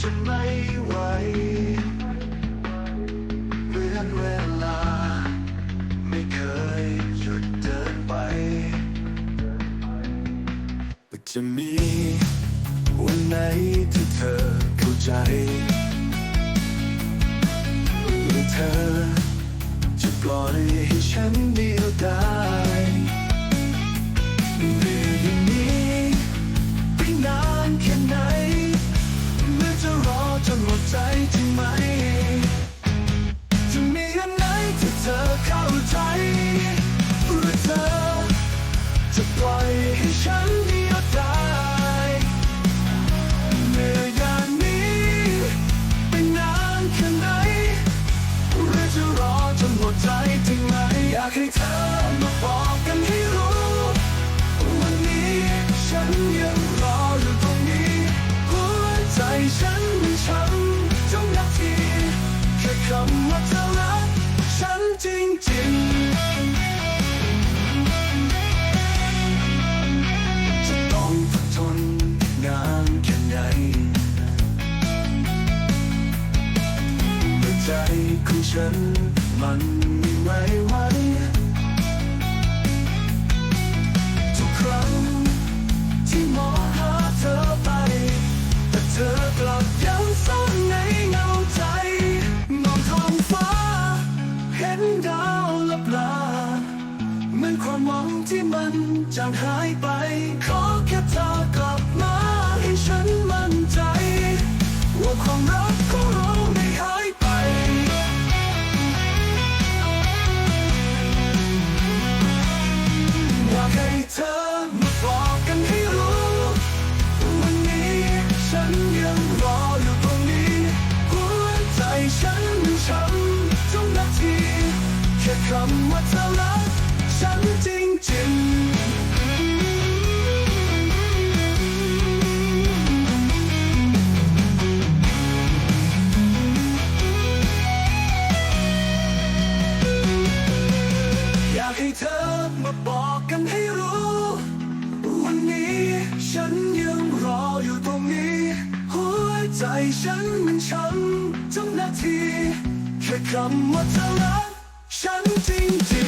จนไม่ไหวเหมือนเวลา ไม่เคยหยุดเดินไปจะมีวันไหนที่เธอเข้าใจหรือเธอจะปล่อยให้ฉันเดียวดาย จะปล่อยให้ฉันเดียวดายเมื่ออย่างนี้ไปนานแค่ไหนหรือจะรอจนหมดใจจริงไหมอยากให้เธอมาบอกกันให้รู้ วันนี้ฉันยังรออยู่ตรงนี้ หัวใจฉันมันช้ำทุกนาทีแค่คำว่า ใจของฉัน มันไม่ไหวไหวทุกครั้งที่มองหาเธอไป แต่เธอกลับยังซ่อนในเงาใจมองท้องฟ้า เห็นดาวลับลาเหมือนความหวังที่มันจางหายไป ขอแค่เธอ เธอมาบอกกันให้รู้ วันนี้ฉันยังรออยู่ตรงนี้ หัวใจฉันมันช้ำทุกนาที แค่คำว่าเธอรักฉันจริง